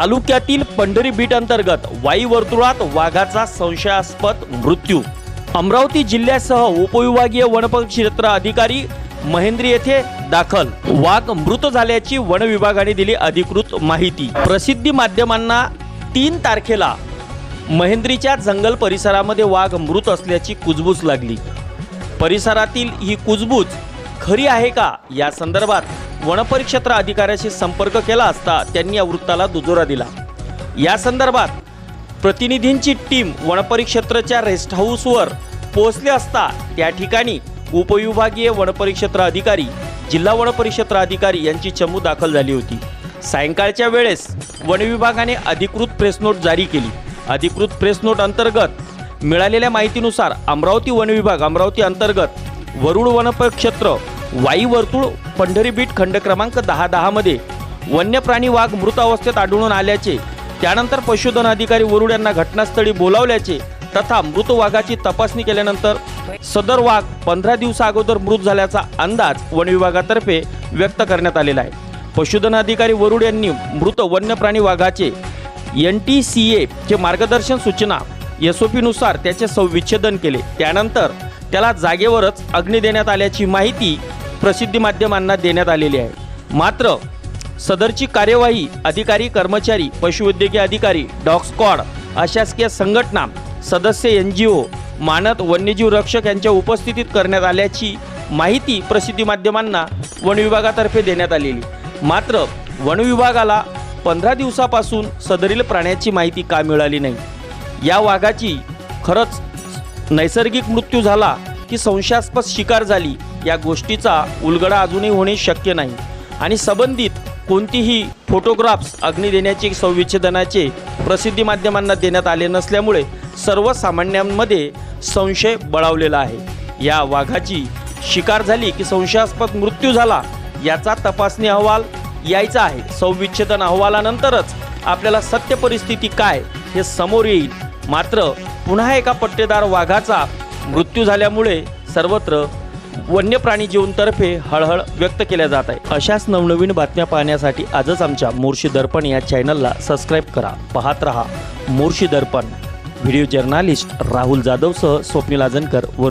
तालुक्यातील पंढरी बीट अंतर्गत वाई वर्तुळात वाघाचा संशयास्पद मृत्यू. अमरावती जिल्ह्यासह उपविभागीय क्षेत्र अधिकारी महेंद्री येथे दाखल. वाघ मृत झाल्याची वन विभागाने दिली अधिकृत माहिती. प्रसिद्धी माध्यमांना तीन तारखेला महेंद्रीच्या जंगल परिसरामध्ये वाघ मृत असल्याची कुजबूज लागली. परिसरातील ही कुजबूज खरी आहे का या संदर्भात वनपरिक्षेत्र अधिकाऱ्याशी संपर्क केला असता त्यांनी या वृत्ताला दुजोरा दिला. या संदर्भात प्रतिनिधींची टीम वनपरिक्षेत्राच्या रेस्ट हाऊसवर पोहोचले असता त्या ठिकाणी उपविभागीय वनपरिक्षेत्र अधिकारी जिल्हा वनपरिक्षेत्र अधिकारी यांची चमू दाखल झाली होती. सायंकाळच्या वेळेस वनविभागाने अधिकृत प्रेस नोट जारी केली. अधिकृत प्रेस नोट अंतर्गत मिळालेल्या माहितीनुसार अमरावती वनविभाग अमरावती अंतर्गत वरुड वनपरिक्षेत्र वाई वर्तुळ पंढरी बीट खंड क्रमांक दहा दहामध्ये वन्य प्राणी वाघ मृत अवस्थेत आढळून आल्याचे त्यानंतर पशुधन अधिकारी वरुड यांना घटनास्थळी बोलावल्याचे तथा मृत वाघाची तपासणी केल्यानंतर सदर वाघ पंधरा दिवसा अगोदर मृत झाल्याचा अंदाज वन विभागातर्फे व्यक्त करण्यात आलेला आहे. पशुधन अधिकारी वरुड यांनी मृत वन्य प्राणी वाघाचे एन टी सी एचे मार्गदर्शन सूचना एस ओ पीनुसार त्याचे संविच्छेदन केले. त्यानंतर त्याला जागेवरच अग्नी देण्यात आल्याची माहिती प्रसिद्धी माध्यमांना देण्यात आलेली आहे. मात्र सदरची कार्यवाही अधिकारी कर्मचारी पशुवैद्यकीय अधिकारी डॉग स्क्वॉड अशासकीय संघटना सदस्य एन जी ओ मानद वन्यजीव रक्षक यांच्या उपस्थितीत करण्यात आल्याची माहिती प्रसिद्धी माध्यमांना वन विभागातर्फे देण्यात आलेली. मात्र वन विभागाला पंधरा दिवसापासून सदरील प्राण्याची माहिती का मिळाली नाही? या वाघाची खरंच नैसर्गिक मृत्यू झाला की संशयास्पद शिकार झाली. या गोष्टीचा उलगडा अजूनही होणे शक्य नाही. आणि संबंधित कोणतीही फोटोग्राफ्स अग्नी देण्याचे संविच्छेदनाचे प्रसिद्धी माध्यमांना देण्यात आले नसल्यामुळे सर्वसामान्यांमध्ये संशय बळावलेला आहे. या वाघाची शिकार झाली की संशयास्पद मृत्यू झाला याचा तपासणी अहवाल यायचा आहे. संविच्छेदन अहवालानंतरच आपल्याला सत्य परिस्थिती काय हे समोर येईल. मात्र पुन्हा एका पट्टेदार वाघाचा मृत्यू झाल्यामुळे सर्वत्र वन्य प्राणी जीवनतर्फे हळहळ व्यक्त केल्या जात आहे. अशाच नवनवीन बातम्या पाहण्यासाठी आजच आमच्या मोर्शी दर्पण या चॅनलला सबस्क्राईब करा. पाहत रहा मोर्शी दर्पण. व्हिडिओ जर्नालिस्ट राहुल जाधवसह स्वप्नील आजनकर व